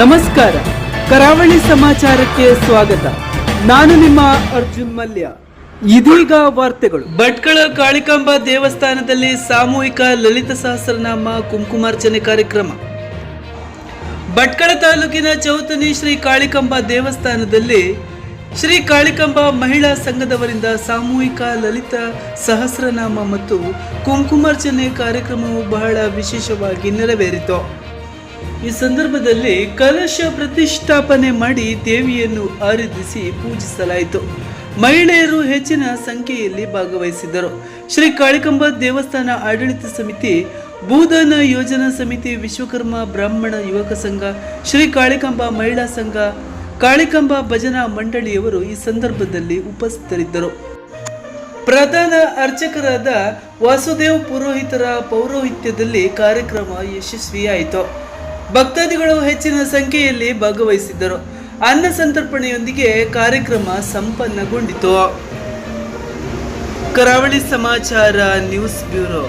ನಮಸ್ಕಾರ. ಕರಾವಳಿ ಸಮಾಚಾರಕ್ಕೆ ಸ್ವಾಗತ. ನಾನು ನಿಮ್ಮ ಅರ್ಜುನ್ ಮಲ್ಯ. ಇದೀಗ ವಾರ್ತೆಗಳು. ಭಟ್ಕಳ ಕಾಳಿಕಾಂಬ ದೇವಸ್ಥಾನದಲ್ಲಿ ಸಾಮೂಹಿಕ ಲಲಿತ ಸಹಸ್ರನಾಮ ಕುಂಕುಮಾರ್ಚನೆ ಕಾರ್ಯಕ್ರಮ. ಭಟ್ಕಳ ತಾಲೂಕಿನ ಚೌತನಿ ಶ್ರೀ ಕಾಳಿಕಾಂಬ ದೇವಸ್ಥಾನದಲ್ಲಿ ಶ್ರೀ ಕಾಳಿಕಾಂಬ ಮಹಿಳಾ ಸಂಘದವರಿಂದ ಸಾಮೂಹಿಕ ಲಲಿತ ಸಹಸ್ರನಾಮ ಮತ್ತು ಕುಂಕುಮಾರ್ಚನೆ ಕಾರ್ಯಕ್ರಮವು ಬಹಳ ವಿಶೇಷವಾಗಿ ನೆರವೇರಿತು. ಈ ಸಂದರ್ಭದಲ್ಲಿ ಕಲಶ ಪ್ರತಿಷ್ಠಾಪನೆ ಮಾಡಿ ದೇವಿಯನ್ನು ಆರಾಧಿಸಿ ಪೂಜಿಸಲಾಯಿತು. ಮಹಿಳೆಯರು ಹೆಚ್ಚಿನ ಸಂಖ್ಯೆಯಲ್ಲಿ ಭಾಗವಹಿಸಿದ್ದರು. ಶ್ರೀ ಕಾಳಿಕಂಬ ದೇವಸ್ಥಾನ ಆಡಳಿತ ಸಮಿತಿ, ಭೂದಾನ ಯೋಜನಾ ಸಮಿತಿ, ವಿಶ್ವಕರ್ಮ ಬ್ರಾಹ್ಮಣ ಯುವಕ ಸಂಘ, ಶ್ರೀ ಕಾಳಿಕಂಬ ಮಹಿಳಾ ಸಂಘ, ಕಾಳಿಕಂಬ ಭಜನಾ ಮಂಡಳಿಯವರು ಈ ಸಂದರ್ಭದಲ್ಲಿ ಉಪಸ್ಥಿತರಿದ್ದರು. ಪ್ರಧಾನ ಅರ್ಚಕರಾದ ವಾಸುದೇವ್ ಪುರೋಹಿತರ ಪೌರೋಹಿತ್ಯದಲ್ಲಿ ಕಾರ್ಯಕ್ರಮ ಯಶಸ್ವಿಯಾಯಿತು. ಭಕ್ತಾದಿಗಳು ಹೆಚ್ಚಿನ ಸಂಖ್ಯೆಯಲ್ಲಿ ಭಾಗವಹಿಸಿದ್ದರು. ಅನ್ನ ಸಂತರ್ಪಣೆಯೊಂದಿಗೆ ಕಾರ್ಯಕ್ರಮ ಸಂಪನ್ನಗೊಂಡಿತು. ಕರಾವಳಿ ಸಮಾಚಾರ ನ್ಯೂಸ್ ಬ್ಯೂರೋ.